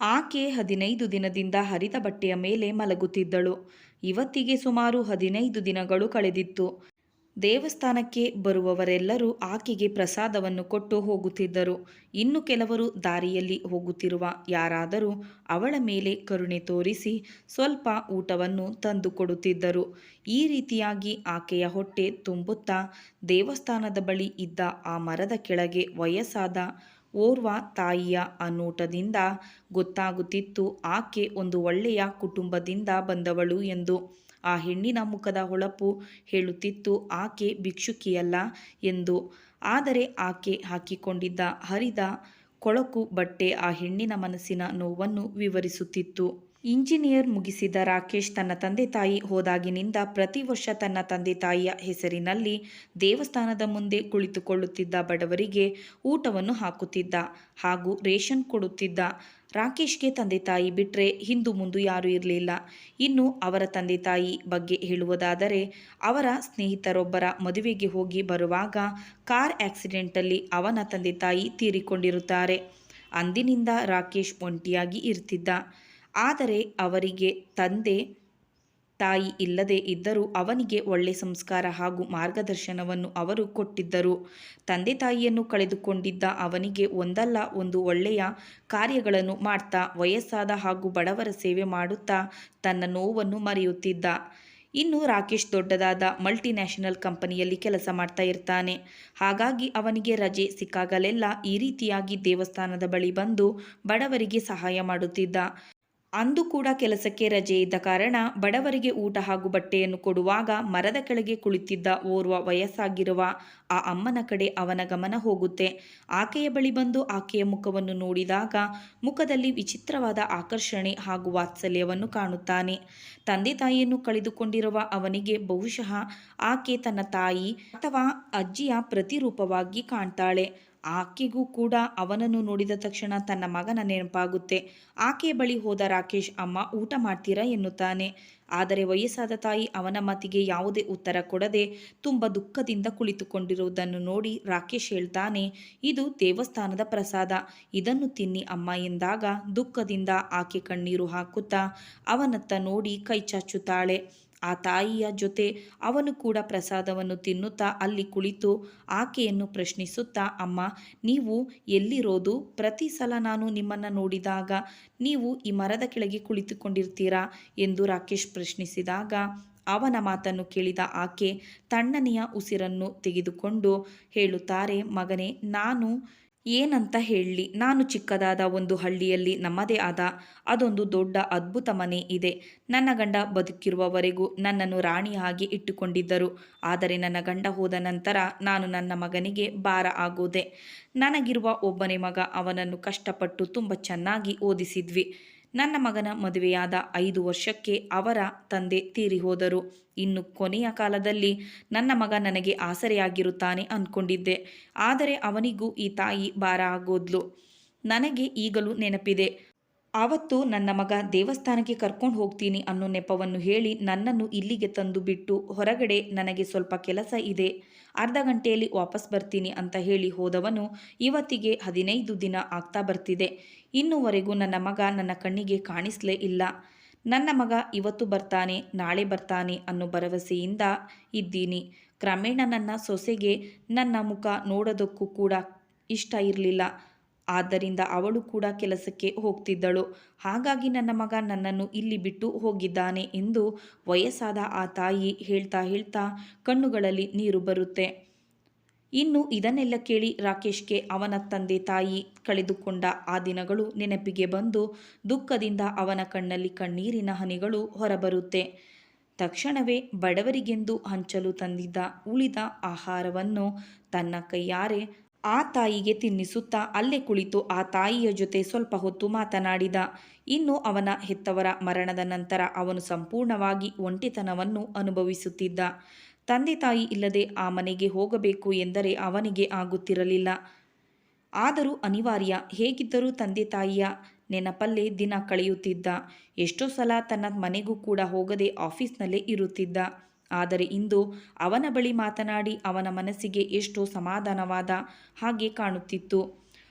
ಆಕೆ ಹದಿನೈದು ದಿನದಿಂದ ಹರಿದ ಬಟ್ಟೆಯ ಮೇಲೆ ಮಲಗುತ್ತಿದ್ದಳು. ಇವತ್ತಿಗೆ ಸುಮಾರು ಹದಿನೈದು ದಿನಗಳು ಕಳೆದಿತ್ತು. ದೇವಸ್ಥಾನಕ್ಕೆ ಬರುವವರೆಲ್ಲರೂ ಆಕೆಗೆ ಪ್ರಸಾದವನ್ನು ಕೊಟ್ಟು ಹೋಗುತ್ತಿದ್ದರು. ಇನ್ನು ಕೆಲವರು ದಾರಿಯಲ್ಲಿ ಹೋಗುತ್ತಿರುವ ಯಾರಾದರೂ ಅವಳ ಮೇಲೆ ಕರುಣೆ ತೋರಿಸಿ ಸ್ವಲ್ಪ ಊಟವನ್ನು ತಂದು ಕೊಡುತ್ತಿದ್ದರು ಈ ರೀತಿಯಾಗಿ ಆಕೆಯ ಹೊಟ್ಟೆ ತುಂಬುತ್ತಾ ದೇವಸ್ಥಾನದ ಬಳಿ ಇದ್ದ ಆ ಮರದ ಕೆಳಗೆ ವಯಸ್ಸಾದ ಓರ್ವ ತಾಯಿಯ ಅನ್ನೋಟದಿಂದ ಗೊತ್ತಾಗುತ್ತಿತ್ತು. ಆಕೆ ಒಂದು ಒಳ್ಳೆಯ ಕುಟುಂಬದಿಂದ ಬಂದವಳು ಎಂದು ಆ ಹೆಣ್ಣಿನ ಮುಖದ ಹೊಳಪು ಹೇಳುತ್ತಿತ್ತು. ಆಕೆ ಭಿಕ್ಷುಕಿಯಲ್ಲ ಎಂದು. ಆದರೆ ಆಕೆ ಹಾಕಿಕೊಂಡಿದ್ದ ಹರಿದ ಕೊಳಕು ಬಟ್ಟೆ ಆ ಹೆಣ್ಣಿನ ಮನಸ್ಸಿನ ನೋವನ್ನು ವಿವರಿಸುತ್ತಿತ್ತು. ಇಂಜಿನಿಯರ್ ಮುಗಿಸಿದ ರಾಕೇಶ್ ತನ್ನ ತಂದೆ ತಾಯಿ ಹೋದಾಗಿನಿಂದ ಪ್ರತಿ ವರ್ಷ ತನ್ನ ತಂದೆ ತಾಯಿಯ ಹೆಸರಿನಲ್ಲಿ ದೇವಸ್ಥಾನದ ಮುಂದೆ ಕುಳಿತುಕೊಳ್ಳುತ್ತಿದ್ದ ಬಡವರಿಗೆ ಊಟವನ್ನು ಹಾಕುತ್ತಿದ್ದ ಹಾಗೂ ರೇಷನ್ ಕೊಡುತ್ತಿದ್ದ ರಾಕೇಶ್ಗೆ ತಂದೆ ತಾಯಿ ಬಿಟ್ಟರೆ ಹಿಂದೂ ಮುಂದು ಯಾರೂ ಇರಲಿಲ್ಲ. ಇನ್ನು ಅವರ ತಂದೆ ತಾಯಿ ಬಗ್ಗೆ ಹೇಳುವುದಾದರೆ, ಅವರ ಸ್ನೇಹಿತರೊಬ್ಬರ ಮದುವೆಗೆ ಹೋಗಿ ಬರುವಾಗ ಕಾರ್ ಆಕ್ಸಿಡೆಂಟಲ್ಲಿ ಅವನ ತಂದೆ ತಾಯಿ ತೀರಿಕೊಂಡಿರುತ್ತಾರೆ. ಅಂದಿನಿಂದ ರಾಕೇಶ್ ಒಂಟಿಯಾಗಿ ಇರ್ತಿದ್ದ. ಆದರೆ ಅವರಿಗೆ ತಂದೆ ತಾಯಿ ಇಲ್ಲದೆ ಇದ್ದರೂ ಅವನಿಗೆ ಒಳ್ಳೆ ಸಂಸ್ಕಾರ ಹಾಗೂ ಮಾರ್ಗದರ್ಶನವನ್ನು ಅವರು ಕೊಟ್ಟಿದ್ದರು. ತಂದೆ ತಾಯಿಯನ್ನು ಕಳೆದುಕೊಂಡಿದ್ದ ಅವನಿಗೆ ಒಂದಲ್ಲ, ಒಂದು ಒಳ್ಳೆಯ ಕಾರ್ಯಗಳನ್ನು ಮಾಡ್ತಾ, ವಯಸ್ಸಾದ ಹಾಗೂ ಬಡವರ ಸೇವೆ ಮಾಡುತ್ತಾ ತನ್ನ ನೋವನ್ನು ಮರೆಯುತ್ತಿದ್ದ. ಇನ್ನು ರಾಕೇಶ್ ದೊಡ್ಡದಾದ ಮಲ್ಟಿನ್ಯಾಷನಲ್ ಕಂಪನಿಯಲ್ಲಿ ಕೆಲಸ ಮಾಡ್ತಾ ಇರ್ತಾನೆ. ಹಾಗಾಗಿ ಅವನಿಗೆ ರಜೆ ಸಿಕ್ಕಾಗಲೆಲ್ಲ ಈ ರೀತಿಯಾಗಿ ದೇವಸ್ಥಾನದ ಬಳಿ ಬಂದು ಬಡವರಿಗೆ ಸಹಾಯ ಮಾಡುತ್ತಿದ್ದ. ಅಂದು ಕೂಡ ಕೆಲಸಕ್ಕೆ ರಜೆ ಇದ್ದ ಕಾರಣ ಬಡವರಿಗೆ ಊಟ ಹಾಗೂ ಬಟ್ಟೆಯನ್ನು ಕೊಡುವಾಗ ಮರದ ಕೆಳಗೆ ಕುಳಿತಿದ್ದ ಓರ್ವ ವಯಸ್ಸಾಗಿರುವ ಆ ಅಮ್ಮನ ಕಡೆ ಅವನ ಗಮನ ಹೋಗುತ್ತೆ. ಆಕೆಯ ಬಳಿ ಬಂದು ಆಕೆಯ ಮುಖವನ್ನು ನೋಡಿದಾಗ ಮುಖದಲ್ಲಿ ವಿಚಿತ್ರವಾದ ಆಕರ್ಷಣೆ ಹಾಗೂ ವಾತ್ಸಲ್ಯವನ್ನು ಕಾಣುತ್ತಾನೆ. ತಂದೆ ತಾಯಿಯನ್ನು ಕಳೆದುಕೊಂಡಿರುವ ಅವನಿಗೆ ಬಹುಶಃ ಆಕೆ ತನ್ನ ತಾಯಿ ಅಥವಾ ಅಜ್ಜಿಯ ಪ್ರತಿರೂಪವಾಗಿ ಕಾಣ್ತಾಳೆ. ಆಕೆಗೂ ಕೂಡ ಅವನನ್ನು ನೋಡಿದ ತಕ್ಷಣ ತನ್ನ ಮಗನ ನೆನಪಾಗುತ್ತೆ. ಆಕೆಯ ಬಳಿ ಹೋದ ರಾಕೇಶ್, ಅಮ್ಮ, ಊಟ ಮಾಡ್ತೀರಾ? ಎನ್ನುತ್ತಾನೆ. ಆದರೆ ವಯಸ್ಸಾದ ತಾಯಿ ಅವನ ಮಾತಿಗೆ ಯಾವುದೇ ಉತ್ತರ ಕೊಡದೆ ತುಂಬ ದುಃಖದಿಂದ ಕುಳಿತುಕೊಂಡಿರುವುದನ್ನು ನೋಡಿ ರಾಕೇಶ್ ಹೇಳ್ತಾನೆ, ಇದು ದೇವಸ್ಥಾನದ ಪ್ರಸಾದ. ಇದನ್ನು ತಿನ್ನಿ ಅಮ್ಮ ಎಂದಾಗ ದುಃಖದಿಂದ ಆಕೆ ಕಣ್ಣೀರು ಹಾಕುತ್ತಾ ಅವನತ್ತ ನೋಡಿ ಕೈ ಚಾಚುತ್ತಾಳೆ. ಆ ತಾಯಿಯ ಜೊತೆ ಅವನು ಕೂಡ ಪ್ರಸಾದವನ್ನು ತಿನ್ನುತ್ತಾ ಅಲ್ಲಿ ಕುಳಿತು ಆಕೆಯನ್ನು ಪ್ರಶ್ನಿಸುತ್ತಾ, ಅಮ್ಮ, ನೀವು ಎಲ್ಲಿರೋದು? ಪ್ರತಿ ಸಲ ನಾನು ನಿಮ್ಮನ್ನು ನೋಡಿದಾಗ ನೀವು ಈ ಮರದ ಕೆಳಗೆ ಕುಳಿತುಕೊಂಡಿರ್ತೀರಾ? ಎಂದು ರಾಕೇಶ್ ಪ್ರಶ್ನಿಸಿದಾಗ ಅವನ ಮಾತನ್ನು ಕೇಳಿದ ಆಕೆ ತಣ್ಣನೆಯ ಉಸಿರನ್ನು ತೆಗೆದುಕೊಂಡು ಹೇಳುತ್ತಾರೆ, ಮಗನೇ, ನಾನು ಏನಂತ ಹೇಳಲಿ ನಾನು ಚಿಕ್ಕದಾದ ಒಂದು ಹಳ್ಳಿಯಲ್ಲಿ ನಮ್ಮದೇ ಆದ ಅದೊಂದು ದೊಡ್ಡ ಅದ್ಭುತ ಮನೆ ಇದೆ. ನನ್ನ ಗಂಡ ಬದುಕಿರುವವರೆಗೂ ನನ್ನನ್ನು ರಾಣಿಯಾಗಿ ಇಟ್ಟುಕೊಂಡಿದ್ದರು. ಆದರೆ ನನ್ನ ಗಂಡ ಹೋದ ನಂತರ ನಾನು ನನ್ನ ಮಗನಿಗೆ ಭಾರ ಆಗೋದೆ. ನನಗಿರುವ ಒಬ್ಬನೇ ಮಗ ಅವನನ್ನು ಕಷ್ಟಪಟ್ಟು ತುಂಬ ಚೆನ್ನಾಗಿ ಓದಿಸಿದ್ವಿ. ನನ್ನ ಮಗನ ಮದುವೆಯಾದ ಐದು ವರ್ಷಕ್ಕೆ ಅವರ ತಂದೆ ತೀರಿ ಹೋದರು. ಇನ್ನು ಕೊನೆಯ ಕಾಲದಲ್ಲಿ ನನ್ನ ಮಗ ನನಗೆ ಆಸರೆಯಾಗಿರುತ್ತಾನೆ ಅಂದ್ಕೊಂಡಿದ್ದೆ ಆದರೆ ಅವನಿಗೂ ಈ ತಾಯಿ ಭಾರ ಆಗೋದ್ಲು. ನನಗೆ ಈಗಲೂ ನೆನಪಿದೆ. ಆವತ್ತು ನನ್ನ ಮಗ ದೇವಸ್ಥಾನಕ್ಕೆ ಕರ್ಕೊಂಡು ಹೋಗ್ತೀನಿ ಅನ್ನೋ ನೆಪವನ್ನು ಹೇಳಿ ನನ್ನನ್ನು ಇಲ್ಲಿಗೆ ತಂದು ಬಿಟ್ಟು ಹೊರಗಡೆ ನನಗೆ ಸ್ವಲ್ಪ ಕೆಲಸ ಇದೆ. ಅರ್ಧ ಗಂಟೆಯಲ್ಲಿ ವಾಪಸ್ ಬರ್ತೀನಿ ಅಂತ ಹೇಳಿ ಹೋದವನು ಇವತ್ತಿಗೆ ಹದಿನೈದು ದಿನ ಆಗ್ತಾ ಬರ್ತಿದೆ. ಇನ್ನೂವರೆಗೂ ನನ್ನ ಮಗ ನನ್ನ ಕಣ್ಣಿಗೆ ಕಾಣಿಸಲೇ ಇಲ್ಲ. ನನ್ನ ಮಗ ಇವತ್ತು ಬರ್ತಾನೆ, ನಾಳೆ ಬರ್ತಾನೆ ಅನ್ನೋ ಭರವಸೆಯಿಂದ ಇದ್ದೀನಿ. ಕ್ರಮೇಣ ನನ್ನ ಸೊಸೆಗೆ ನನ್ನ ಮುಖ ನೋಡೋದಕ್ಕೂ ಕೂಡ ಇಷ್ಟ ಇರಲಿಲ್ಲ. ಆದ್ದರಿಂದ ಅವಳು ಕೂಡ ಕೆಲಸಕ್ಕೆ ಹೋಗ್ತಿದ್ದಳು. ಹಾಗಾಗಿ ನನ್ನ ಮಗ ನನ್ನನ್ನು ಇಲ್ಲಿ ಬಿಟ್ಟು ಹೋಗಿದ್ದಾನೆ ಎಂದು ವಯಸ್ಸಾದ ಆ ತಾಯಿ ಹೇಳ್ತಾ ಹೇಳ್ತಾ ಕಣ್ಣುಗಳಲ್ಲಿ ನೀರು ಬರುತ್ತೆ. ಇನ್ನು ಇದನ್ನೆಲ್ಲ ಕೇಳಿ ರಾಕೇಶ್ಗೆ ಅವನ ತಂದೆ ತಾಯಿ ಕಳೆದುಕೊಂಡ ಆ ದಿನಗಳು ನೆನಪಿಗೆ ಬಂದು ದುಃಖದಿಂದ ಅವನ ಕಣ್ಣಲ್ಲಿ ಕಣ್ಣೀರಿನ ಹನಿಗಳು ಹೊರಬರುತ್ತೆ. ತಕ್ಷಣವೇ ಬಡವರಿಗೆಂದು ಹಂಚಲು ತಂದಿದ್ದ ಉಳಿದ ಆಹಾರವನ್ನು ತನ್ನ ಕೈಯಾರೆ ಆ ತಾಯಿಗೆ ತಿನ್ನಿಸುತ್ತಾ ಅಲ್ಲೇ ಕುಳಿತು ಆ ತಾಯಿಯ ಜೊತೆ ಸ್ವಲ್ಪ ಹೊತ್ತು ಮಾತನಾಡಿದ. ಇನ್ನು ಅವನ ಹೆತ್ತವರ ಮರಣದ ನಂತರ ಅವನು ಸಂಪೂರ್ಣವಾಗಿ ಒಂಟಿತನವನ್ನು ಅನುಭವಿಸುತ್ತಿದ್ದ. ತಂದೆ ತಾಯಿ ಇಲ್ಲದೆ ಆ ಮನೆಗೆ ಹೋಗಬೇಕು ಎಂದರೆ ಅವನಿಗೆ ಆಗುತ್ತಿರಲಿಲ್ಲ. ಆದರೂ ಅನಿವಾರ್ಯ, ಹೇಗಿದ್ದರೂ ತಂದೆ ತಾಯಿಯ ನೆನಪಲ್ಲೇ ದಿನ ಕಳೆಯುತ್ತಿದ್ದ. ಎಷ್ಟೋ ಸಲ ತನ್ನ ಮನೆಗೂ ಕೂಡ ಹೋಗದೆ ಆಫೀಸ್ನಲ್ಲೇ ಇರುತ್ತಿದ್ದ. ಆದರೆ ಇಂದು ಅವನ ಬಳಿ ಮಾತನಾಡಿ ಅವನ ಮನಸ್ಸಿಗೆ ಎಷ್ಟೋ ಸಮಾಧಾನವಾದ ಹಾಗೆ ಕಾಣುತ್ತಿತ್ತು.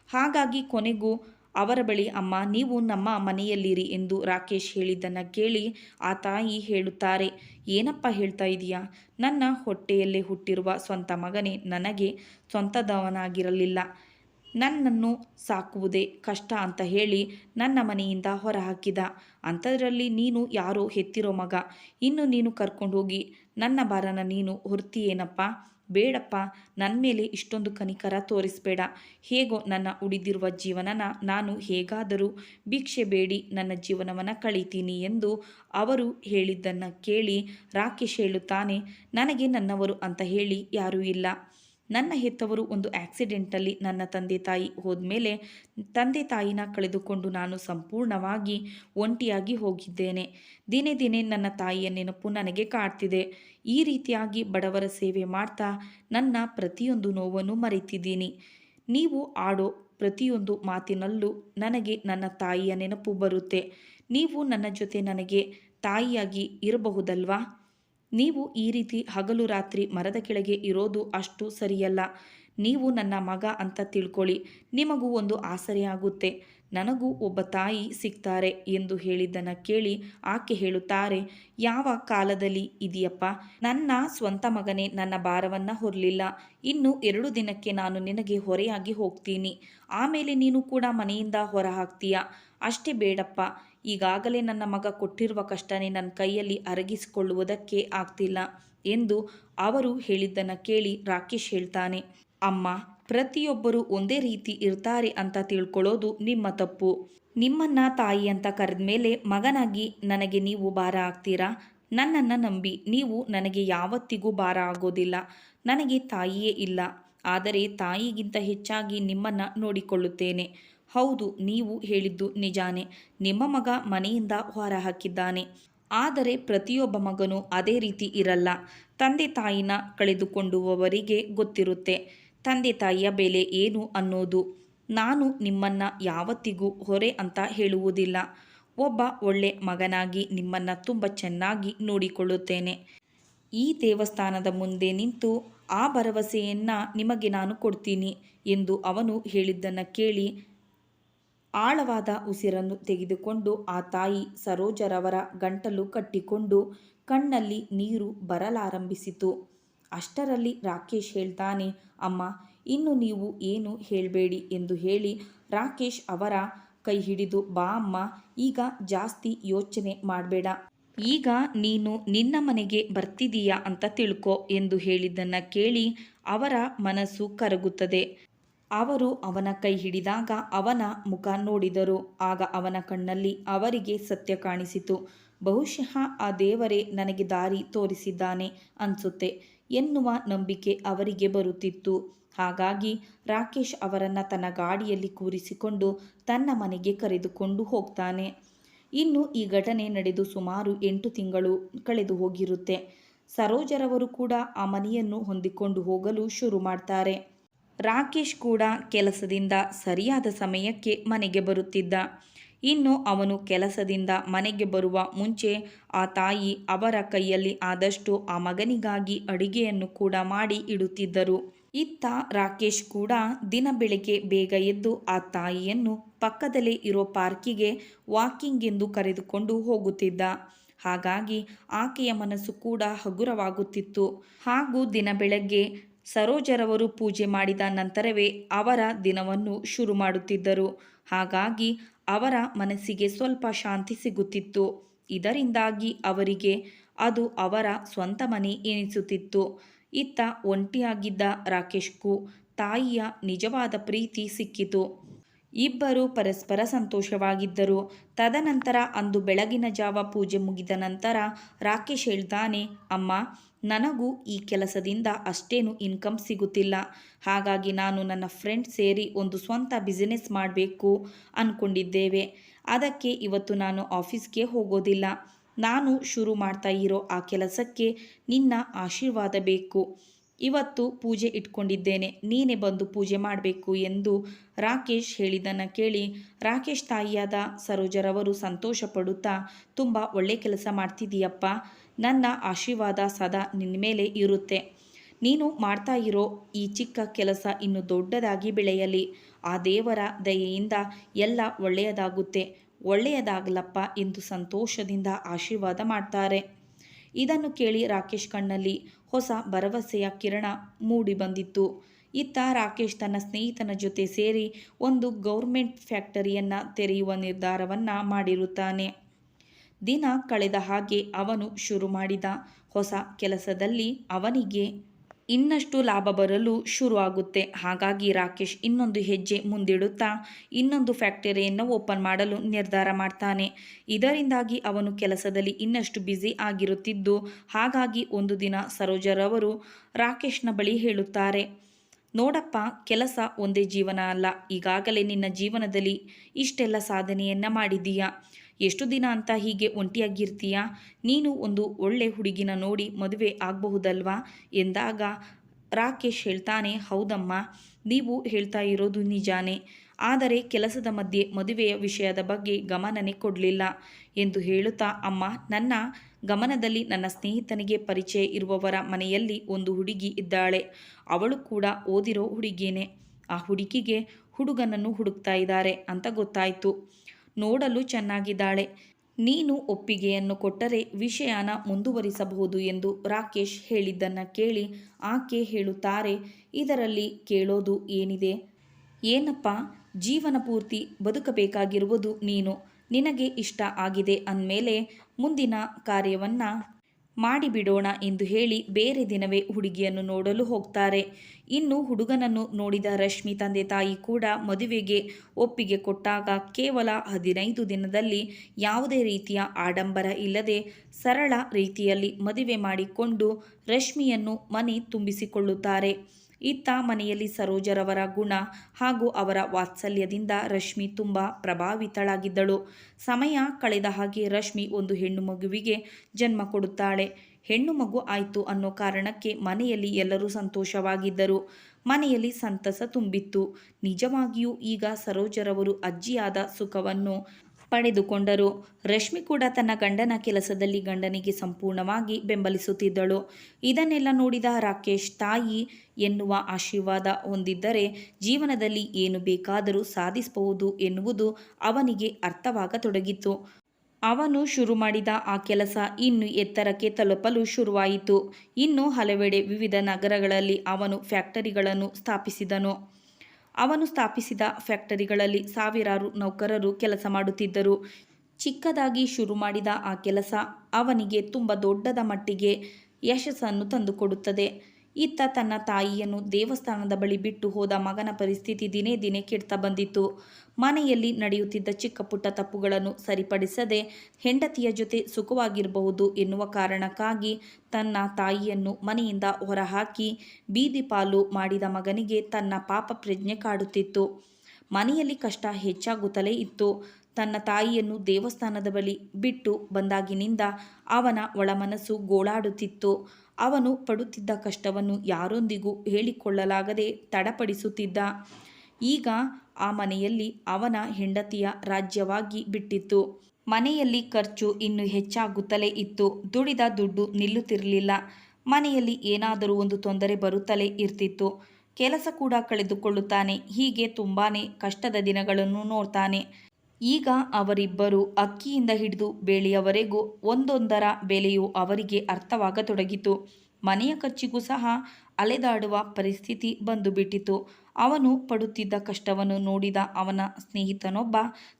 ಹಾಗಾಗಿ ಕೊನೆಗೂ ಅವರ ಬಳಿ, ಅಮ್ಮ, ನೀವು ನಮ್ಮ ಮನೆಯಲ್ಲಿರಿ ಎಂದು ರಾಕೇಶ್ ಹೇಳಿದ್ದನ್ನು ಕೇಳಿ ಆ ತಾಯಿ ಹೇಳುತ್ತಾರೆ, ಏನಪ್ಪ ಹೇಳ್ತಾ ಇದೆಯಾ? ನನ್ನ ಹೊಟ್ಟೆಯಲ್ಲೇ ಹುಟ್ಟಿರುವ ಸ್ವಂತ ಮಗನೇ, ನನಗೆ ಸ್ವಂತದವನಾಗಿರಲಿಲ್ಲ. ನನ್ನನ್ನು ಸಾಕುವುದೇ ಕಷ್ಟ ಅಂತ ಹೇಳಿ ನನ್ನ ಮನೆಯಿಂದ ಹೊರಹಾಕಿದ. ಅಂಥದ್ರಲ್ಲಿ ನೀನು ಯಾರೋ ಹೆತ್ತಿರೋ ಮಗ. ಇನ್ನು ನೀನು ಕರ್ಕೊಂಡು ಹೋಗಿ, ನನ್ನ ಬಾರನ ನೀನು ಹೊರ್ತೀಯೇನಪ್ಪ? ಬೇಡಪ್ಪ ನನ್ನ ಮೇಲೆ ಇಷ್ಟೊಂದು ಕನಿಕರ ತೋರಿಸ್ಬೇಡ. ಹೇಗೋ ನನ್ನ ಉಳಿದಿರುವ ಜೀವನನ ನಾನು ಹೇಗಾದರೂ ಭಿಕ್ಷೆ ಬೇಡಿ ನನ್ನ ಜೀವನವನ್ನು ಕಳೀತೀನಿ ಎಂದು ಅವರು ಹೇಳಿದ್ದನ್ನು ಕೇಳಿ ರಾಕೇಶ್ ಹೇಳುತ್ತಾನೆ, ನನಗೆ ನನ್ನವರು ಅಂತ ಹೇಳಿ ಯಾರೂ ಇಲ್ಲ. ನನ್ನ ಹೆತ್ತವರು ಒಂದು ಆಕ್ಸಿಡೆಂಟಲ್ಲಿ ನನ್ನ ತಂದೆ ತಾಯಿ ಹೋದ್ಮೇಲೆ ತಂದೆ ತಾಯಿನ ಕಳೆದುಕೊಂಡು ನಾನು ಸಂಪೂರ್ಣವಾಗಿ ಒಂಟಿಯಾಗಿ ಹೋಗಿದ್ದೇನೆ. ದಿನೇ ದಿನೇ ನನ್ನ ತಾಯಿಯ ನೆನಪು ನನಗೆ ಕಾಡ್ತಿದೆ. ಈ ರೀತಿಯಾಗಿ ಬಡವರ ಸೇವೆ ಮಾಡ್ತಾ ನನ್ನ ಪ್ರತಿಯೊಂದು ನೋವನ್ನು ಮರೆತಿದ್ದೀನಿ. ನೀವು ಆಡೋ ಪ್ರತಿಯೊಂದು ಮಾತಿನಲ್ಲೂ ನನಗೆ ನನ್ನ ತಾಯಿಯ ನೆನಪು ಬರುತ್ತೆ. ನೀವು ನನ್ನ ಜೊತೆ ನನಗೆ ತಾಯಿಯಾಗಿ ಇರಬಹುದಲ್ವಾ? ನೀವು ಈ ರೀತಿ ಹಗಲು ರಾತ್ರಿ ಮರದ ಕೆಳಗೆ ಇರೋದು ಅಷ್ಟು ಸರಿಯಲ್ಲ. ನೀವು ನನ್ನ ಮಗ ಅಂತ ತಿಳ್ಕೊಳ್ಳಿ. ನಿಮಗೂ ಒಂದು ಆಸರೆ ಆಗುತ್ತೆ. ನನಗೂ ಒಬ್ಬ ತಾಯಿ ಸಿಗ್ತಾರೆ ಎಂದು ಹೇಳಿದ್ದನ್ನು ಕೇಳಿ ಆಕೆ ಹೇಳುತ್ತಾರೆ, ಯಾವ ಕಾಲದಲ್ಲಿ ಇದೆಯಪ್ಪ? ನನ್ನ ಸ್ವಂತ ಮಗನೇ ನನ್ನ ಭಾರವನ್ನು ಹೊರಲಿಲ್ಲ. ಇನ್ನು ಎರಡು ದಿನಕ್ಕೆ ನಾನು ನಿನಗೆ ಹೊರೆಯಾಗಿ ಹೋಗ್ತೀನಿ. ಆಮೇಲೆ ನೀನು ಕೂಡ ಮನೆಯಿಂದ ಹೊರ ಹಾಕ್ತೀಯ ಅಷ್ಟೇ ಬೇಡಪ್ಪ. ಈಗಾಗಲೇ ನನ್ನ ಮಗ ಕೊಟ್ಟಿರುವ ಕಷ್ಟನೇ ನನ್ನ ಕೈಯಲ್ಲಿ ಅರಗಿಸಿಕೊಳ್ಳುವುದಕ್ಕೆ ಆಗ್ತಿಲ್ಲ ಎಂದು ಅವರು ಹೇಳಿದ್ದನ್ನು ಕೇಳಿ ರಾಕೇಶ್ ಹೇಳ್ತಾನೆ, ಅಮ್ಮ ಪ್ರತಿಯೊಬ್ಬರು ಒಂದೇ ರೀತಿ ಇರ್ತಾರೆ ಅಂತ ತಿಳ್ಕೊಳ್ಳೋದು ನಿಮ್ಮ ತಪ್ಪು. ನಿಮ್ಮನ್ನ ತಾಯಿ ಅಂತ ಕರೆದ ಮೇಲೆ ಮಗನಾಗಿ ನನಗೆ ನೀವು ಭಾರ ಆಗ್ತೀರಾ? ನನ್ನನ್ನು ನಂಬಿ ನೀವು ನನಗೆ ಯಾವತ್ತಿಗೂ ಭಾರ ಆಗೋದಿಲ್ಲ. ನನಗೆ ತಾಯಿಯೇ ಇಲ್ಲ. ಆದರೆ ತಾಯಿಗಿಂತ ಹೆಚ್ಚಾಗಿ ನಿಮ್ಮನ್ನು ನೋಡಿಕೊಳ್ಳುತ್ತೇನೆ. ಹೌದು, ನೀವು ಹೇಳಿದ್ದು ನಿಜಾನೇ. ನಿಮ್ಮ ಮಗ ಮನೆಯಿಂದ ಹೊರ ಹಾಕಿದ್ದಾನೆ. ಆದರೆ ಪ್ರತಿಯೊಬ್ಬ ಮಗನೂ ಅದೇ ರೀತಿ ಇರಲ್ಲ. ತಂದೆ ತಾಯಿನ ಕಳೆದುಕೊಂಡುವವರಿಗೆ ಗೊತ್ತಿರುತ್ತೆ. ತಂದೆ ತಾಯಿಯ ಬೆಲೆ ಏನು ಅನ್ನೋದು. ನಾನು ನಿಮ್ಮನ್ನು ಯಾವತ್ತಿಗೂ ಹೊರೆ ಅಂತ ಹೇಳುವುದಿಲ್ಲ. ಒಬ್ಬ ಒಳ್ಳೆ ಮಗನಾಗಿ ನಿಮ್ಮನ್ನು ತುಂಬ ಚೆನ್ನಾಗಿ ನೋಡಿಕೊಳ್ಳುತ್ತೇನೆ. ಈ ದೇವಸ್ಥಾನದ ಮುಂದೆ ನಿಂತು ಆ ಭರವಸೆಯನ್ನು ನಿಮಗೆ ನಾನು ಕೊಡ್ತೀನಿ ಎಂದು ಅವನು ಹೇಳಿದ್ದನ್ನು ಕೇಳಿ ಆಳವಾದ ಉಸಿರನ್ನು ತೆಗೆದುಕೊಂಡು ಆ ತಾಯಿ ಸರೋಜರವರ ಗಂಟಲು ಕಟ್ಟಿಕೊಂಡು ಕಣ್ಣಲ್ಲಿ ನೀರು ಬರಲಾರಂಭಿಸಿತು. ಅಷ್ಟರಲ್ಲಿ ರಾಕೇಶ್ ಹೇಳ್ತಾನೆ, ಅಮ್ಮ, ಇನ್ನು ನೀವು ಏನು ಹೇಳಬೇಡಿ ಎಂದು ಹೇಳಿ ರಾಕೇಶ್ ಅವರ ಕೈ ಹಿಡಿದು, ಬಾ ಅಮ್ಮ, ಈಗ ಜಾಸ್ತಿ ಯೋಚನೆ ಮಾಡಬೇಡ. ಈಗ ನೀನು ನಿನ್ನ ಮನೆಗೆ ಬರ್ತಿದೀಯಾ ಅಂತ ತಿಳ್ಕೊ ಎಂದು ಹೇಳಿದ್ದನ್ನು ಕೇಳಿ ಅವರ ಮನಸ್ಸು ಕರಗುತ್ತದೆ. ಅವರು ಅವನ ಕೈ ಹಿಡಿದಾಗ ಅವನ ಮುಖ ನೋಡಿದರು. ಆಗ ಅವನ ಕಣ್ಣಲ್ಲಿ ಅವರಿಗೆ ಸತ್ಯ ಕಾಣಿಸಿತು. ಬಹುಶಃ ಆ ದೇವರೇ ನನಗೆ ದಾರಿ ತೋರಿಸಿದ್ದಾನೆ ಅನ್ಸುತ್ತೆ. ಎನ್ನುವ ನಂಬಿಕೆ ಅವರಿಗೆ ಬರುತ್ತಿತ್ತು. ಹಾಗಾಗಿ ರಾಕೇಶ್ ಅವರನ್ನು ತನ್ನ ಗಾಡಿಯಲ್ಲಿ ಕೂರಿಸಿಕೊಂಡು ತನ್ನ ಮನೆಗೆ ಕರೆದುಕೊಂಡು ಹೋಗ್ತಾನೆ. ಇನ್ನು ಈ ಘಟನೆ ನಡೆದು ಸುಮಾರು ಎಂಟು ತಿಂಗಳು ಕಳೆದು ಹೋಗಿರುತ್ತೆ. ಸರೋಜರವರು ಕೂಡ ಆ ಮನೆಯನ್ನು ಹೊಂದಿಕೊಂಡು ಹೋಗಲು ಶುರು ಮಾಡ್ತಾರೆ. ರಾಕೇಶ್ ಕೂಡ ಕೆಲಸದಿಂದ ಸರಿಯಾದ ಸಮಯಕ್ಕೆ ಮನೆಗೆ ಬರುತ್ತಿದ್ದ. ಇನ್ನು ಅವನು ಕೆಲಸದಿಂದ ಮನೆಗೆ ಬರುವ ಮುಂಚೆ ಆ ತಾಯಿ ಅವರ ಕೈಯಲ್ಲಿ ಆದಷ್ಟು ಆ ಮಗನಿಗಾಗಿ ಅಡಿಗೆಯನ್ನು ಕೂಡ ಮಾಡಿ ಇಡುತ್ತಿದ್ದರು. ಇತ್ತ ರಾಕೇಶ್ ಕೂಡ ದಿನ ಬೆಳಗ್ಗೆ ಬೇಗ ಎದ್ದು ಆ ತಾಯಿಯನ್ನು ಪಕ್ಕದಲ್ಲೇ ಇರೋ ಪಾರ್ಕಿಗೆ ವಾಕಿಂಗ್ ಎಂದು ಕರೆದುಕೊಂಡು ಹೋಗುತ್ತಿದ್ದ. ಹಾಗಾಗಿ ಆಕೆಯ ಮನಸ್ಸು ಕೂಡ ಹಗುರವಾಗುತ್ತಿತ್ತು. ಹಾಗೂ ದಿನ ಬೆಳಗ್ಗೆ ಸರೋಜರವರು ಪೂಜೆ ಮಾಡಿದ ನಂತರವೇ ಅವರ ದಿನವನ್ನು ಶುರು ಮಾಡುತ್ತಿದ್ದರು. ಹಾಗಾಗಿ ಅವರ ಮನಸ್ಸಿಗೆ ಸ್ವಲ್ಪ ಶಾಂತಿ ಸಿಗುತ್ತಿತ್ತು. ಇದರಿಂದಾಗಿ ಅವರಿಗೆ ಅದು ಅವರ ಸ್ವಂತ ಮನೆ ಎನಿಸುತ್ತಿತ್ತು. ಇತ್ತ ಒಂಟಿಯಾಗಿದ್ದ ರಾಕೇಶ್ಗೂ ತಾಯಿಯ ನಿಜವಾದ ಪ್ರೀತಿ ಸಿಕ್ಕಿತು. ಇಬ್ಬರು ಪರಸ್ಪರ ಸಂತೋಷವಾಗಿದ್ದರು. ತದನಂತರ ಅಂದು ಬೆಳಗಿನ ಜಾವ ಪೂಜೆ ಮುಗಿದ ನಂತರ ರಾಕೇಶ್ ಹೇಳ್ತಾನೆ, ಅಮ್ಮ ನನಗೂ ಈ ಕೆಲಸದಿಂದ ಅಷ್ಟೇನು ಇನ್ಕಮ್ ಸಿಗುತ್ತಿಲ್ಲ. ಹಾಗಾಗಿ ನಾನು ನನ್ನ ಫ್ರೆಂಡ್ ಸೇರಿ ಒಂದು ಸ್ವಂತ ಬಿಸಿನೆಸ್ ಮಾಡಬೇಕು ಅಂದ್ಕೊಂಡಿದ್ದೇವೆ ಅದಕ್ಕೆ ಇವತ್ತು ನಾನು ಆಫೀಸ್ಗೆ ಹೋಗೋದಿಲ್ಲ. ನಾನು ಶುರು ಮಾಡ್ತಾ ಇರೋ ಆ ಕೆಲಸಕ್ಕೆ ನಿನ್ನ ಆಶೀರ್ವಾದ ಬೇಕು. ಇವತ್ತು ಪೂಜೆ ಇಟ್ಕೊಂಡಿದ್ದೇನೆ. ನೀನೇ ಬಂದು ಪೂಜೆ ಮಾಡಬೇಕು ಎಂದು ರಾಕೇಶ್ ಹೇಳಿದ್ದನ್ನು ಕೇಳಿ ರಾಕೇಶ್ ತಾಯಿಯಾದ ಸರೋಜರವರು ಸಂತೋಷ ಪಡುತ್ತಾ ತುಂಬ ಒಳ್ಳೆ ಕೆಲಸ ಮಾಡ್ತಿದ್ದೀಯಪ್ಪ. ನನ್ನ ಆಶೀರ್ವಾದ ಸದಾ ನಿನ್ನ ಮೇಲೆ ಇರುತ್ತೆ. ನೀನು ಮಾಡ್ತಾ ಇರೋ ಈ ಚಿಕ್ಕ ಕೆಲಸ ಇನ್ನು ದೊಡ್ಡದಾಗಿ ಬೆಳೆಯಲಿ. ಆ ದೇವರ ದಯೆಯಿಂದ ಎಲ್ಲ ಒಳ್ಳೆಯದಾಗುತ್ತೆ. ಒಳ್ಳೆಯದಾಗಲಪ್ಪ ಎಂದು ಸಂತೋಷದಿಂದ ಆಶೀರ್ವಾದ ಮಾಡ್ತಾರೆ. ಇದನ್ನು ಕೇಳಿ ರಾಕೇಶ್ ಕಣ್ಣಲ್ಲಿ ಹೊಸ ಭರವಸೆಯ ಕಿರಣ ಮೂಡಿ ಬಂದಿತ್ತು. ಇತ್ತ ರಾಕೇಶ್ ತನ್ನ ಸ್ನೇಹಿತನ ಜೊತೆ ಸೇರಿ ಒಂದು ಗೌರ್ಮೆಂಟ್ ಫ್ಯಾಕ್ಟರಿಯನ್ನು ತೆರೆಯುವ ನಿರ್ಧಾರವನ್ನು ಮಾಡಿರುತ್ತಾನೆ. ದಿನ ಕಳೆದ ಹಾಗೆ ಅವನು ಶುರು ಮಾಡಿದ ಹೊಸ ಕೆಲಸದಲ್ಲಿ ಅವನಿಗೆ ಇನ್ನಷ್ಟು ಲಾಭ ಬರಲು ಶುರುವಾಗುತ್ತೆ. ಹಾಗಾಗಿ ರಾಕೇಶ್ ಇನ್ನೊಂದು ಹೆಜ್ಜೆ ಮುಂದಿಡುತ್ತಾ ಇನ್ನೊಂದು ಫ್ಯಾಕ್ಟರಿಯನ್ನು ಓಪನ್ ಮಾಡಲು ನಿರ್ಧಾರ ಮಾಡ್ತಾನೆ. ಇದರಿಂದಾಗಿ ಅವನು ಕೆಲಸದಲ್ಲಿ ಇನ್ನಷ್ಟು ಬ್ಯುಸಿ ಆಗಿರುತ್ತಿದ್ದು, ಹಾಗಾಗಿ ಒಂದು ದಿನ ಸರೋಜರವರು ರಾಕೇಶ್ನ ಬಳಿ ಹೇಳುತ್ತಾರೆ, ನೋಡಪ್ಪ, ಕೆಲಸ ಒಂದೇ ಜೀವನ ಅಲ್ಲ. ಈಗಾಗಲೇ ನಿನ್ನ ಜೀವನದಲ್ಲಿ ಇಷ್ಟೆಲ್ಲ ಸಾಧನೆಯನ್ನು ಮಾಡಿದ್ದೀಯಾ? ಎಷ್ಟು ದಿನ ಅಂತ ಹೀಗೆ ಒಂಟಿಯಾಗಿರ್ತೀಯಾ? ನೀನು ಒಂದು ಒಳ್ಳೆ ಹುಡುಗಿನ ನೋಡಿ ಮದುವೆ ಆಗಬಹುದಲ್ವಾ? ಎಂದಾಗ ರಾಕೇಶ್ ಹೇಳ್ತಾನೆ, ಹೌದಮ್ಮ, ನೀವು ಹೇಳ್ತಾ ಇರೋದು ನಿಜಾನೇ. ಆದರೆ ಕೆಲಸದ ಮಧ್ಯೆ ಮದುವೆಯ ವಿಷಯದ ಬಗ್ಗೆ ಗಮನನೇ ಕೊಡಲಿಲ್ಲ ಎಂದು ಹೇಳುತ್ತಾ, ಅಮ್ಮ, ನನ್ನ ಗಮನದಲ್ಲಿ ನನ್ನ ಸ್ನೇಹಿತನಿಗೆ ಪರಿಚಯ ಇರುವವರ ಮನೆಯಲ್ಲಿ ಒಂದು ಹುಡುಗಿ ಇದ್ದಾಳೆ. ಅವಳು ಕೂಡ ಓದಿರೋ ಹುಡುಗಿಯೇ ಆ ಹುಡುಗಿಗೆ ಹುಡುಗನನ್ನು ಹುಡುಕ್ತಾ ಇದ್ದಾರೆ ಅಂತ ಗೊತ್ತಾಯಿತು. ನೋಡಲು ಚೆನ್ನಾಗಿದ್ದಾಳೆ. ನೀನು ಒಪ್ಪಿಗೆಯನ್ನು ಕೊಟ್ಟರೆ ವಿಷಯನ ಮುಂದುವರಿಸಬಹುದು ಎಂದು ರಾಕೇಶ್ ಹೇಳಿದ್ದನ್ನು ಕೇಳಿ ಆಕೆ ಹೇಳುತ್ತಾರೆ, ಇದರಲ್ಲಿ ಕೇಳೋದು ಏನಿದೆ? ಏನಪ್ಪ, ಜೀವನ ಪೂರ್ತಿ ಬದುಕಬೇಕಾಗಿರುವುದು ನೀನು. ನಿನಗೆ ಇಷ್ಟ ಆಗಿದೆ ಅಂದಮೇಲೆ ಮುಂದಿನ ಕಾರ್ಯವನ್ನು ಮಾಡಿಬಿಡೋಣ ಎಂದು ಹೇಳಿ ಬೇರೆ ದಿನವೇ ಹುಡುಗಿಯನ್ನು ನೋಡಲು ಹೋಗ್ತಾರೆ. ಇನ್ನು ಹುಡುಗನನ್ನು ನೋಡಿದ ರಶ್ಮಿ ತಂದೆ ತಾಯಿ ಕೂಡ ಮದುವೆಗೆ ಒಪ್ಪಿಗೆ ಕೊಟ್ಟಾಗ ಕೇವಲ ಹದಿನೈದು ದಿನದಲ್ಲಿ ಯಾವುದೇ ರೀತಿಯ ಆಡಂಬರ ಇಲ್ಲದೆ ಸರಳ ರೀತಿಯಲ್ಲಿ ಮದುವೆ ಮಾಡಿಕೊಂಡು ರಶ್ಮಿಯನ್ನು ಮನೆ ತುಂಬಿಸಿಕೊಳ್ಳುತ್ತಾರೆ. ಇತ್ತ ಮನೆಯಲ್ಲಿ ಸರೋಜರವರ ಗುಣ ಹಾಗೂ ಅವರ ವಾತ್ಸಲ್ಯದಿಂದ ರಶ್ಮಿ ತುಂಬ ಪ್ರಭಾವಿತಳಾಗಿದ್ದಳು. ಸಮಯ ಕಳೆದ ಹಾಗೆ ರಶ್ಮಿ ಒಂದು ಹೆಣ್ಣು ಮಗುವಿಗೆ ಜನ್ಮ ಕೊಡುತ್ತಾಳೆ. ಹೆಣ್ಣು ಮಗು ಆಯಿತು ಅನ್ನೋ ಕಾರಣಕ್ಕೆ ಮನೆಯಲ್ಲಿ ಎಲ್ಲರೂ ಸಂತೋಷವಾಗಿದ್ದರು. ಮನೆಯಲ್ಲಿ ಸಂತಸ ತುಂಬಿತ್ತು. ನಿಜವಾಗಿಯೂ ಈಗ ಸರೋಜರವರು ಅಜ್ಜಿಯಾದ ಸುಖವನ್ನು ಪಡೆದುಕೊಂಡರು ರಶ್ಮಿ ಕೂಡ ತನ್ನ ಗಂಡನ ಕೆಲಸದಲ್ಲಿ ಗಂಡನಿಗೆ ಸಂಪೂರ್ಣವಾಗಿ ಬೆಂಬಲಿಸುತ್ತಿದ್ದಳು. ಇದನ್ನೆಲ್ಲ ನೋಡಿದ ರಾಕೇಶ್ ತಾಯಿ ಎನ್ನುವ ಆಶೀರ್ವಾದ ಹೊಂದಿದ್ದರೆ ಜೀವನದಲ್ಲಿ ಏನು ಬೇಕಾದರೂ ಸಾಧಿಸಬಹುದು ಎನ್ನುವುದು ಅವನಿಗೆ ಅರ್ಥವಾಗತೊಡಗಿತು ಅವನು ಶುರು ಮಾಡಿದ ಆ ಕೆಲಸ ಇನ್ನು ಎತ್ತರಕ್ಕೆ ತಲುಪಲು ಶುರುವಾಯಿತು. ಇನ್ನು ಹಲವೆಡೆ ವಿವಿಧ ನಗರಗಳಲ್ಲಿ ಅವನು ಫ್ಯಾಕ್ಟರಿಗಳನ್ನು ಸ್ಥಾಪಿಸಿದನು. ಅವನು ಸ್ಥಾಪಿಸಿದ ಫ್ಯಾಕ್ಟರಿಗಳಲ್ಲಿ ಸಾವಿರಾರು ನೌಕರರು ಕೆಲಸ ಮಾಡುತ್ತಿದ್ದರು. ಚಿಕ್ಕದಾಗಿ ಶುರು ಮಾಡಿದ ಆ ಕೆಲಸ ಅವನಿಗೆ ತುಂಬ ದೊಡ್ಡದ ಮಟ್ಟಿಗೆ ಯಶಸ್ಸನ್ನು ತಂದುಕೊಡುತ್ತದೆ. ಇತ್ತ ತನ್ನ ತಾಯಿಯನ್ನು ದೇವಸ್ಥಾನದ ಬಳಿ ಬಿಟ್ಟು ಹೋದ ಮಗನ ಪರಿಸ್ಥಿತಿ ದಿನೇ ದಿನೇ ಕೆಡ್ತಾ ಬಂದಿತ್ತು. ಮನೆಯಲ್ಲಿ ನಡೆಯುತ್ತಿದ್ದ ಚಿಕ್ಕ ಪುಟ್ಟ ತಪ್ಪುಗಳನ್ನು ಸರಿಪಡಿಸದೆ ಹೆಂಡತಿಯ ಜೊತೆ ಸುಖವಾಗಿರಬಹುದು ಎನ್ನುವ ಕಾರಣಕ್ಕಾಗಿ ತನ್ನ ತಾಯಿಯನ್ನು ಮನೆಯಿಂದ ಹೊರಹಾಕಿ ಬೀದಿ ಪಾಲು ಮಾಡಿದ ಮಗನಿಗೆ ತನ್ನ ಪಾಪ ಪ್ರಜ್ಞೆ ಕಾಡುತ್ತಿತ್ತು. ಮನೆಯಲ್ಲಿ ಕಷ್ಟ ಹೆಚ್ಚಾಗುತ್ತಲೇ ಇತ್ತು. ತನ್ನ ತಾಯಿಯನ್ನು ದೇವಸ್ಥಾನದ ಬಳಿ ಬಿಟ್ಟು ಬಂದಾಗಿನಿಂದ ಅವನ ಒಳಮನಸ್ಸು ಗೋಳಾಡುತ್ತಿತ್ತು. ಅವನು ಪಡುತ್ತಿದ್ದ ಕಷ್ಟವನ್ನು ಯಾರೊಂದಿಗೂ ಹೇಳಿಕೊಳ್ಳಲಾಗದೆ ತಡಪಡಿಸುತ್ತಿದ್ದ. ಈಗ ಆ ಮನೆಯಲ್ಲಿ ಅವನ ಹೆಂಡತಿಯ ರಾಜ್ಯವಾಗಿ ಬಿಟ್ಟಿತ್ತು. ಮನೆಯಲ್ಲಿ ಖರ್ಚು ಇನ್ನು ಹೆಚ್ಚಾಗುತ್ತಲೇ ಇತ್ತು. ದುಡಿದ ದುಡ್ಡು ನಿಲ್ಲುತ್ತಿರಲಿಲ್ಲ. ಮನೆಯಲ್ಲಿ ಏನಾದರೂ ಒಂದು ತೊಂದರೆ ಬರುತ್ತಲೇ ಇರ್ತಿತ್ತು. ಕೆಲಸ ಕೂಡ ಕಳೆದುಕೊಳ್ಳುತ್ತಾನೆ. ಹೀಗೆ ತುಂಬಾ ಕಷ್ಟದ ದಿನಗಳನ್ನು ನೋಡ್ತಾನೆ. ಈಗ ಅವರಿಬ್ಬರು ಅಕ್ಕಿಯಿಂದ ಹಿಡಿದು ಬೇಳೆಯವರೆಗೂ ಒಂದೊಂದರ ಬೆಲೆಯು ಅವರಿಗೆ ಅರ್ಥವಾಗತೊಡಗಿತು. ಮನೆಯ ಖರ್ಚಿಗೂ ಸಹ ಅಲೆದಾಡುವ ಪರಿಸ್ಥಿತಿ ಬಂದು ಬಿಟ್ಟಿತು ಅವನು ಪಡುತ್ತಿದ್ದ ಕಷ್ಟವನ್ನು ನೋಡಿದ ಅವನ ಸ್ನೇಹಿತನೊಬ್ಬ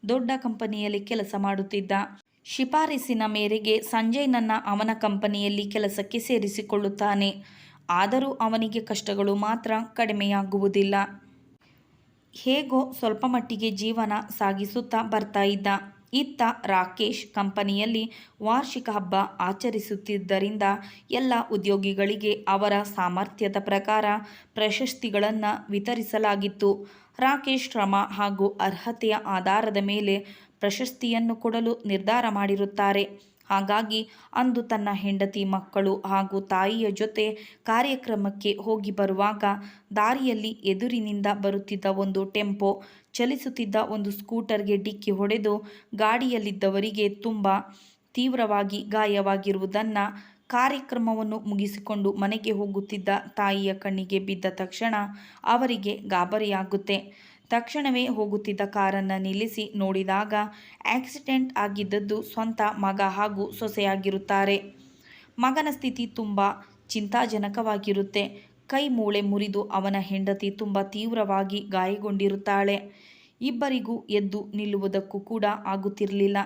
ದೊಡ್ಡ ಕಂಪನಿಯಲ್ಲಿ ಕೆಲಸ ಮಾಡುತ್ತಿದ್ದ. ಶಿಫಾರಸಿನ ಮೇರೆಗೆ ಸಂಜಯ್ ನನ್ನ ಅವನ ಕಂಪನಿಯಲ್ಲಿ ಕೆಲಸಕ್ಕೆ ಸೇರಿಸಿಕೊಳ್ಳುತ್ತಾನೆ. ಆದರೂ ಅವನಿಗೆ ಕಷ್ಟಗಳು ಮಾತ್ರ ಕಡಿಮೆಯಾಗುವುದಿಲ್ಲ. ಹೇಗೋ ಸ್ವಲ್ಪ ಮಟ್ಟಿಗೆ ಜೀವನ ಸಾಗಿಸುತ್ತಾ ಬರ್ತಾ ಇದ್ದ ಇತ್ತ ರಾಕೇಶ್ ಕಂಪನಿಯಲ್ಲಿ ವಾರ್ಷಿಕ ಹಬ್ಬ ಆಚರಿಸುತ್ತಿದ್ದರಿಂದ ಎಲ್ಲ ಉದ್ಯೋಗಿಗಳಿಗೆ ಅವರ ಸಾಮರ್ಥ್ಯದ ಪ್ರಕಾರ ಪ್ರಶಸ್ತಿಗಳನ್ನು ವಿತರಿಸಲಾಗಿತ್ತು. ರಾಕೇಶ್ ಶ್ರಮ ಹಾಗೂ ಅರ್ಹತೆಯ ಆಧಾರದ ಮೇಲೆ ಪ್ರಶಸ್ತಿಯನ್ನು ಕೊಡಲು ನಿರ್ಧಾರ ಮಾಡಿರುತ್ತಾರೆ. ಹಾಗಾಗಿ ಅಂದು ತನ್ನ ಹೆಂಡತಿ ಮಕ್ಕಳು ಹಾಗೂ ತಾಯಿಯ ಜೊತೆ ಕಾರ್ಯಕ್ರಮಕ್ಕೆ ಹೋಗಿ ಬರುವಾಗ ದಾರಿಯಲ್ಲಿ ಎದುರಿನಿಂದ ಬರುತ್ತಿದ್ದ ಒಂದು ಟೆಂಪೋ, ಚಲಿಸುತ್ತಿದ್ದ ಒಂದು ಸ್ಕೂಟರ್ಗೆ ಡಿಕ್ಕಿ ಹೊಡೆದು ಗಾಡಿಯಲ್ಲಿದ್ದವರಿಗೆ ತುಂಬ ತೀವ್ರವಾಗಿ ಗಾಯವಾಗಿರುವುದನ್ನು ಕಾರ್ಯಕ್ರಮವನ್ನು ಮುಗಿಸಿಕೊಂಡು ಮನೆಗೆ ಹೋಗುತ್ತಿದ್ದ ತಾಯಿಯ ಕಣ್ಣಿಗೆ ಬಿದ್ದ ತಕ್ಷಣ ಅವರಿಗೆ ಗಾಬರಿಯಾಗುತ್ತೆ. ತಕ್ಷಣವೇ ಹೋಗುತ್ತಿದ್ದ ಕಾರನ್ನು ನಿಲ್ಲಿಸಿ ನೋಡಿದಾಗ ಆಕ್ಸಿಡೆಂಟ್ ಆಗಿದ್ದದ್ದು ಸ್ವಂತ ಮಗ ಹಾಗೂ ಸೊಸೆಯಾಗಿರುತ್ತಾರೆ. ಮಗನ ಸ್ಥಿತಿ ತುಂಬ ಚಿಂತಾಜನಕವಾಗಿರುತ್ತೆ. ಕೈ ಮೂಳೆ ಮುರಿದು ಅವನ ಹೆಂಡತಿ ತುಂಬ ತೀವ್ರವಾಗಿ ಗಾಯಗೊಂಡಿರುತ್ತಾಳೆ. ಇಬ್ಬರಿಗೂ ಎದ್ದು ನಿಲ್ಲುವುದಕ್ಕೂ ಕೂಡ ಆಗುತ್ತಿರಲಿಲ್ಲ.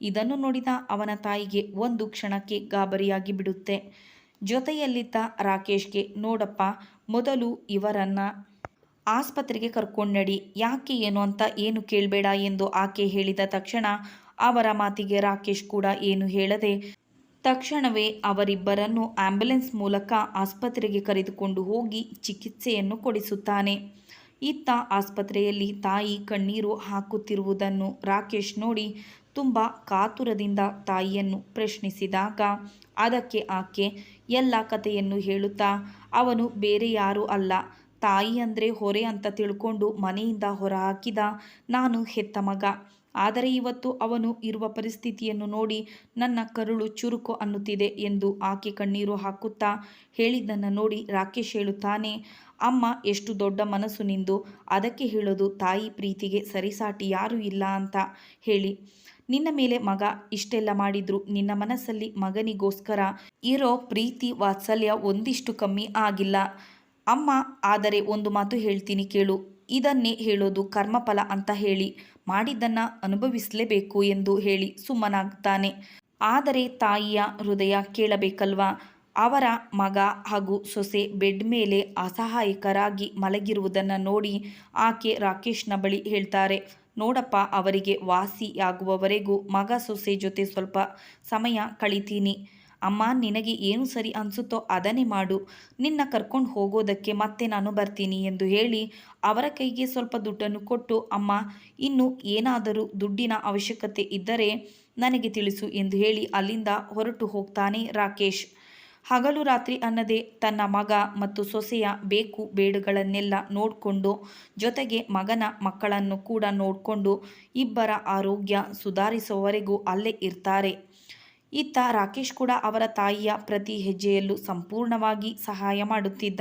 ಇದನ್ನು ನೋಡಿದ ಅವನ ತಾಯಿಗೆ ಒಂದು ಕ್ಷಣಕ್ಕೆ ಗಾಬರಿಯಾಗಿ ಬಿಡುತ್ತೆ. ಜೊತೆಯಲ್ಲಿದ್ದ ರಾಕೇಶ್ಗೆ, ನೋಡಪ್ಪ, ಮೊದಲು ಇವರನ್ನ ಆಸ್ಪತ್ರೆಗೆ ಕರ್ಕೊಂಡಡಿ ಯಾಕೆ ಏನು ಅಂತ ಏನು ಕೇಳಬೇಡ ಎಂದು ಆಕೆ ಹೇಳಿದ ತಕ್ಷಣ ಅವರ ಮಾತಿಗೆ ರಾಕೇಶ್ ಕೂಡ ಏನು ಹೇಳದೆ, ತಕ್ಷಣವೇ ಅವರಿಬ್ಬರನ್ನು ಆಂಬ್ಯುಲೆನ್ಸ್ ಮೂಲಕ ಆಸ್ಪತ್ರೆಗೆ ಕರೆದುಕೊಂಡು ಹೋಗಿ ಚಿಕಿತ್ಸೆಯನ್ನು ಕೊಡಿಸುತ್ತಾನೆ. ಇತ್ತ ಆಸ್ಪತ್ರೆಯಲ್ಲಿ ತಾಯಿ ಕಣ್ಣೀರು ಹಾಕುತ್ತಿರುವುದನ್ನು ರಾಕೇಶ್ ನೋಡಿ ತುಂಬ ಕಾತುರದಿಂದ ತಾಯಿಯನ್ನು ಪ್ರಶ್ನಿಸಿದಾಗ, ಅದಕ್ಕೆ ಆಕೆ ಎಲ್ಲ ಕಥೆಯನ್ನು ಹೇಳುತ್ತಾ, ಅವನು ಬೇರೆ ಯಾರೂ ಅಲ್ಲ ತಾಯಿ ಅಂದರೆ ಹೊರೆ ಅಂತ ತಿಳ್ಕೊಂಡು ಮನೆಯಿಂದ ಹೊರ ಹಾಕಿದ ನಾನು ಹೆತ್ತ ಮಗ. ಆದರೆ ಇವತ್ತು ಅವನು ಇರುವ ಪರಿಸ್ಥಿತಿಯನ್ನು ನೋಡಿ ನನ್ನ ಕರುಳು ಚುರುಕು ಅನ್ನುತ್ತಿದೆ ಎಂದು ಆಕೆ ಕಣ್ಣೀರು ಹಾಕುತ್ತಾ ಹೇಳಿದ್ದನ್ನು ನೋಡಿ ರಾಕೇಶ್ ಹೇಳುತ್ತಾನೆ, ಅಮ್ಮ, ಎಷ್ಟು ದೊಡ್ಡ ಮನಸ್ಸು ನಿಂದು. ಅದಕ್ಕೆ ಹೇಳೋದು ತಾಯಿ ಪ್ರೀತಿಗೆ ಸರಿಸಾಟಿ ಯಾರೂ ಇಲ್ಲ ಅಂತ ಹೇಳಿ. ನಿನ್ನ ಮೇಲೆ ಮಗ ಇಷ್ಟೆಲ್ಲ ಮಾಡಿದ್ರು. ನಿನ್ನ ಮನಸ್ಸಲ್ಲಿ ಮಗನಿಗೋಸ್ಕರ ಇರೋ ಪ್ರೀತಿ ವಾತ್ಸಲ್ಯ ಒಂದಿಷ್ಟು ಕಮ್ಮಿ ಆಗಿಲ್ಲ. ಅಮ್ಮ, ಆದರೆ ಒಂದು ಮಾತು ಹೇಳ್ತೀನಿ ಕೇಳು. ಇದನ್ನೇ ಹೇಳೋದು ಕರ್ಮಫಲ ಅಂತ ಹೇಳಿ. ಮಾಡಿದ್ದನ್ನು ಅನುಭವಿಸಲೇಬೇಕು ಎಂದು ಹೇಳಿ ಸುಮ್ಮನಾಗ್ತಾನೆ. ಆದರೆ ತಾಯಿಯ ಹೃದಯ ಕೇಳಬೇಕಲ್ವಾ? ಅವರ ಮಗ ಹಾಗೂ ಸೊಸೆ ಬೆಡ್ ಮೇಲೆ ಅಸಹಾಯಕರಾಗಿ ಮಲಗಿರುವುದನ್ನು ನೋಡಿ ಆಕೆ ರಾಕೇಶ್ನ ಬಳಿ ಹೇಳ್ತಾರೆ, ನೋಡಪ್ಪ, ಅವರಿಗೆ ವಾಸಿಯಾಗುವವರೆಗೂ ಮಗ ಸೊಸೆ ಜೊತೆ ಸ್ವಲ್ಪ ಸಮಯ ಕಳಿತೀನಿ. ಅಮ್ಮ, ನಿನಗೆ ಏನು ಸರಿ ಅನಿಸುತ್ತೋ ಅದನ್ನೇ ಮಾಡು. ನಿನ್ನ ಕರ್ಕೊಂಡು ಹೋಗೋದಕ್ಕೆ ಮತ್ತೆ ನಾನು ಬರ್ತೀನಿ ಎಂದು ಹೇಳಿ ಅವರ ಕೈಗೆ ಸ್ವಲ್ಪ ದುಡ್ಡನ್ನು ಕೊಟ್ಟು, ಅಮ್ಮ, ಇನ್ನು ಏನಾದರೂ ದುಡ್ಡಿನ ಅವಶ್ಯಕತೆ ಇದ್ದರೆ ನನಗೆ ತಿಳಿಸು ಎಂದು ಹೇಳಿ ಅಲ್ಲಿಂದ ಹೊರಟು ಹೋಗ್ತಾನೆ ರಾಕೇಶ್. ಹಗಲು ರಾತ್ರಿ ಅನ್ನದೇ ತನ್ನ ಮಗ ಮತ್ತು ಸೊಸೆಯ ಬೇಕು ಬೇಡುಗಳನ್ನೆಲ್ಲ ನೋಡಿಕೊಂಡು, ಜೊತೆಗೆ ಮಗನ ಮಕ್ಕಳನ್ನು ಕೂಡ ನೋಡಿಕೊಂಡು ಇಬ್ಬರ ಆರೋಗ್ಯ ಸುಧಾರಿಸುವವರೆಗೂ ಅಲ್ಲೇ ಇರ್ತಾರೆ. ಇತ್ತ ರಾಕೇಶ್ ಕೂಡ ಅವರ ತಾಯಿಯ ಪ್ರತಿ ಹೆಜ್ಜೆಯಲ್ಲೂ ಸಂಪೂರ್ಣವಾಗಿ ಸಹಾಯ ಮಾಡುತ್ತಿದ್ದ.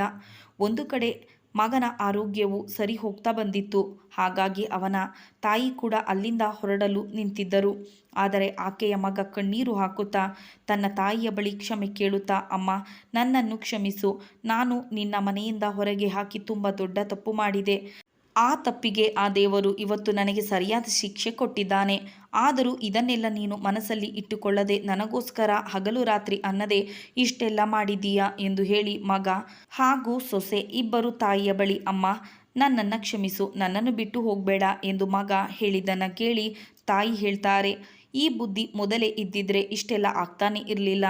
ಒಂದು ಕಡೆ ಮಗನ ಆರೋಗ್ಯವು ಸರಿ ಹೋಗ್ತಾ ಬಂದಿತ್ತು. ಹಾಗಾಗಿ ಅವನ ತಾಯಿ ಕೂಡ ಅಲ್ಲಿಂದ ಹೊರಡಲು ನಿಂತಿದ್ದರು. ಆದರೆ ಆಕೆಯ ಮಗ ಕಣ್ಣೀರು ಹಾಕುತ್ತಾ ತನ್ನ ತಾಯಿಯ ಬಳಿ ಕ್ಷಮೆ ಕೇಳುತ್ತಾ, ಅಮ್ಮ, ನನ್ನನ್ನು ಕ್ಷಮಿಸು. ನಾನು ನಿನ್ನ ಮನೆಯಿಂದ ಹೊರಗೆ ಹಾಕಿ ತುಂಬ ದೊಡ್ಡ ತಪ್ಪು ಮಾಡಿದೆ. ಆ ತಪ್ಪಿಗೆ ಆ ದೇವರು ಇವತ್ತು ನನಗೆ ಸರಿಯಾದ ಶಿಕ್ಷೆ ಕೊಟ್ಟಿದ್ದಾನೆ. ಆದರೂ ಇದನ್ನೆಲ್ಲ ನೀನು ಮನಸ್ಸಲ್ಲಿ ಇಟ್ಟುಕೊಳ್ಳದೆ ನನಗೋಸ್ಕರ ಹಗಲು ರಾತ್ರಿ ಅನ್ನದೆ ಇಷ್ಟೆಲ್ಲ ಮಾಡಿದ್ದೀಯಾ ಎಂದು ಹೇಳಿ ಮಗ. ಹಾಗೂ ಸೊಸೆ, ಇಬ್ಬರು ತಾಯಿಯ ಬಳಿ, ಅಮ್ಮ, ನನ್ನನ್ನು ಕ್ಷಮಿಸು, ನನ್ನನ್ನು ಬಿಟ್ಟು ಹೋಗಬೇಡ ಎಂದು ಮಗ ಹೇಳಿದ್ದನ್ನು ಕೇಳಿ ತಾಯಿ ಹೇಳ್ತಾರೆ. ಈ ಬುದ್ಧಿ ಮೊದಲೇ ಇದ್ದಿದ್ರೆ ಇಷ್ಟೆಲ್ಲ ಆಗ್ತಾನೆ ಇರಲಿಲ್ಲ.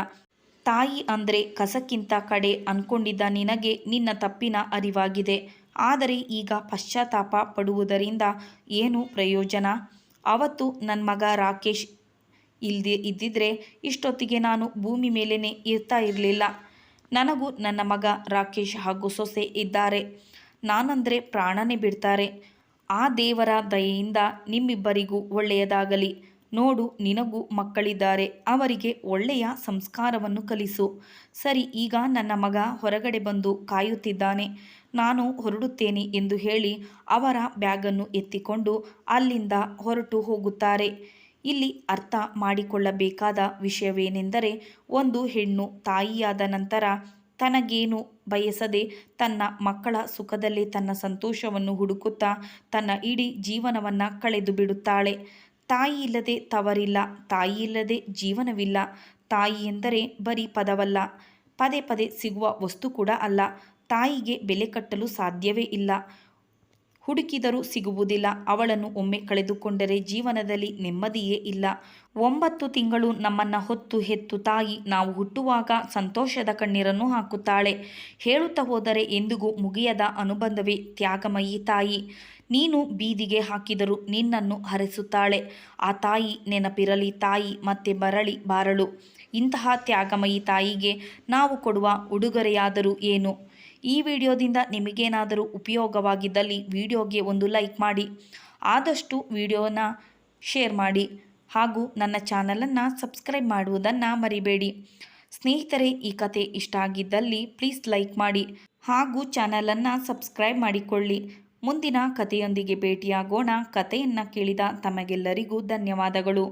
ತಾಯಿ ಅಂದರೆ ಕಸಕ್ಕಿಂತ ಕಡೆ ಅನ್ಕೊಂಡಿದ್ದ ನಿನಗೆ ನಿನ್ನ ತಪ್ಪಿನ ಅರಿವಾಗಿದೆ. ಆದರೆ ಈಗ ಪಶ್ಚಾತ್ತಾಪ ಪಡುವುದರಿಂದ ಏನು ಪ್ರಯೋಜನ? ಅವತ್ತು ನನ್ನ ಮಗ ರಾಕೇಶ್ ಇಲ್ಲದೆ ಇದ್ದಿದ್ರೆ ಇಷ್ಟೊತ್ತಿಗೆ ನಾನು ಭೂಮಿ ಮೇಲೇ ಇರ್ತಾ ಇರಲಿಲ್ಲ. ನನಗೂ ನನ್ನ ಮಗ ರಾಕೇಶ್ ಹಾಗೂ ಸೊಸೆ ಇದ್ದಾರೆ. ನಾನಂದರೆ ಪ್ರಾಣನೇ ಬಿಡ್ತಾರೆ. ಆ ದೇವರ ದಯೆಯಿಂದ ನಿಮ್ಮಿಬ್ಬರಿಗೂ ಒಳ್ಳೆಯದಾಗಲಿ. ನೋಡು, ನಿನಗೂ ಮಕ್ಕಳಿದ್ದಾರೆ. ಅವರಿಗೆ ಒಳ್ಳೆಯ ಸಂಸ್ಕಾರವನ್ನು ಕಲಿಸು. ಸರಿ, ಈಗ ನನ್ನ ಮಗ ಹೊರಗಡೆ ಬಂದು ಕಾಯುತ್ತಿದ್ದಾನೆ. ನಾನು ಹೊರಡುತ್ತೇನೆ ಎಂದು ಹೇಳಿ ಅವರ ಬ್ಯಾಗನ್ನು ಎತ್ತಿಕೊಂಡು ಅಲ್ಲಿಂದ ಹೊರಟು ಹೋಗುತ್ತಾರೆ. ಇಲ್ಲಿ ಅರ್ಥ ಮಾಡಿಕೊಳ್ಳಬೇಕಾದ ವಿಷಯವೇನೆಂದರೆ ಒಂದು ಹೆಣ್ಣು ತಾಯಿಯಾದ ನಂತರ ತನಗೇನು ಬಯಸದೆ ತನ್ನ ಮಕ್ಕಳ ಸುಖದಲ್ಲಿ ತನ್ನ ಸಂತೋಷವನ್ನು ಹುಡುಕುತ್ತಾ ತನ್ನ ಇಡೀ ಜೀವನವನ್ನು ಕಳೆದು ಬಿಡುತ್ತಾಳೆ. ತಾಯಿ ಇಲ್ಲದೆ ತವರಿಲ್ಲ, ತಾಯಿ ಇಲ್ಲದೆ ಜೀವನವಿಲ್ಲ. ತಾಯಿ ಎಂದರೆ ಬರೀ ಪದವಲ್ಲ, ಪದೇ ಪದೇ ಸಿಗುವ ವಸ್ತು ಕೂಡ ಅಲ್ಲ. ತಾಯಿಗೆ ಬೆಲೆ ಕಟ್ಟಲು ಸಾಧ್ಯವೇ ಇಲ್ಲ. ಹುಡುಕಿದರೂ ಸಿಗುವುದಿಲ್ಲ. ಅವಳನ್ನು ಒಮ್ಮೆ ಕಳೆದುಕೊಂಡರೆ ಜೀವನದಲ್ಲಿ ನೆಮ್ಮದಿಯೇ ಇಲ್ಲ. ಒಂಬತ್ತು ತಿಂಗಳು ನಮ್ಮನ್ನು ಹೊತ್ತು ಹೆತ್ತು ತಾಯಿ ನಾವು ಹುಟ್ಟುವಾಗ ಸಂತೋಷದ ಕಣ್ಣೀರನ್ನು ಹಾಕುತ್ತಾಳೆ. ಹೇಳುತ್ತಾ ಹೋದರೆ ಎಂದಿಗೂ ಮುಗಿಯದ ಅನುಬಂಧವೇ ತ್ಯಾಗಮಯಿ ತಾಯಿ. ನೀನು ಬೀದಿಗೆ ಹಾಕಿದರೂ ನಿನ್ನನ್ನು ಹರಿಸುತ್ತಾಳೆ. ಆ ತಾಯಿ ನೆನಪಿರಲಿ ತಾಯಿ, ಮತ್ತೆ ಬರಳಿ ಬಾರಳು. ಇಂತಹ ತ್ಯಾಗಮಯಿ ತಾಯಿಗೆ ನಾವು ಕೊಡುವ ಉಡುಗೊರೆಯಾದರೂ ಏನು? ಈ ವಿಡಿಯೋದಿಂದ ನಿಮಗೇನಾದರೂ ಉಪಯೋಗವಾಗಿದ್ದಲ್ಲಿ ವಿಡಿಯೋಗೆ ಒಂದು ಲೈಕ್ ಮಾಡಿ, ಆದಷ್ಟು ವಿಡಿಯೋನ ಶೇರ್ ಮಾಡಿ ಹಾಗೂ ನನ್ನ ಚಾನಲನ್ನು ಸಬ್ಸ್ಕ್ರೈಬ್ ಮಾಡುವುದನ್ನು ಮರಿಬೇಡಿ. ಸ್ನೇಹಿತರೆ, ಈ ಕತೆ ಇಷ್ಟ ಆಗಿದ್ದಲ್ಲಿ ಪ್ಲೀಸ್ ಲೈಕ್ ಮಾಡಿ ಹಾಗೂ ಚಾನಲನ್ನು ಸಬ್ಸ್ಕ್ರೈಬ್ ಮಾಡಿಕೊಳ್ಳಿ. ಮುಂದಿನ ಕಥೆಯೊಂದಿಗೆ ಭೇಟಿಯಾಗೋಣ. ಕಥೆಯನ್ನು ಕೇಳಿದ ತಮಗೆಲ್ಲರಿಗೂ ಧನ್ಯವಾದಗಳು.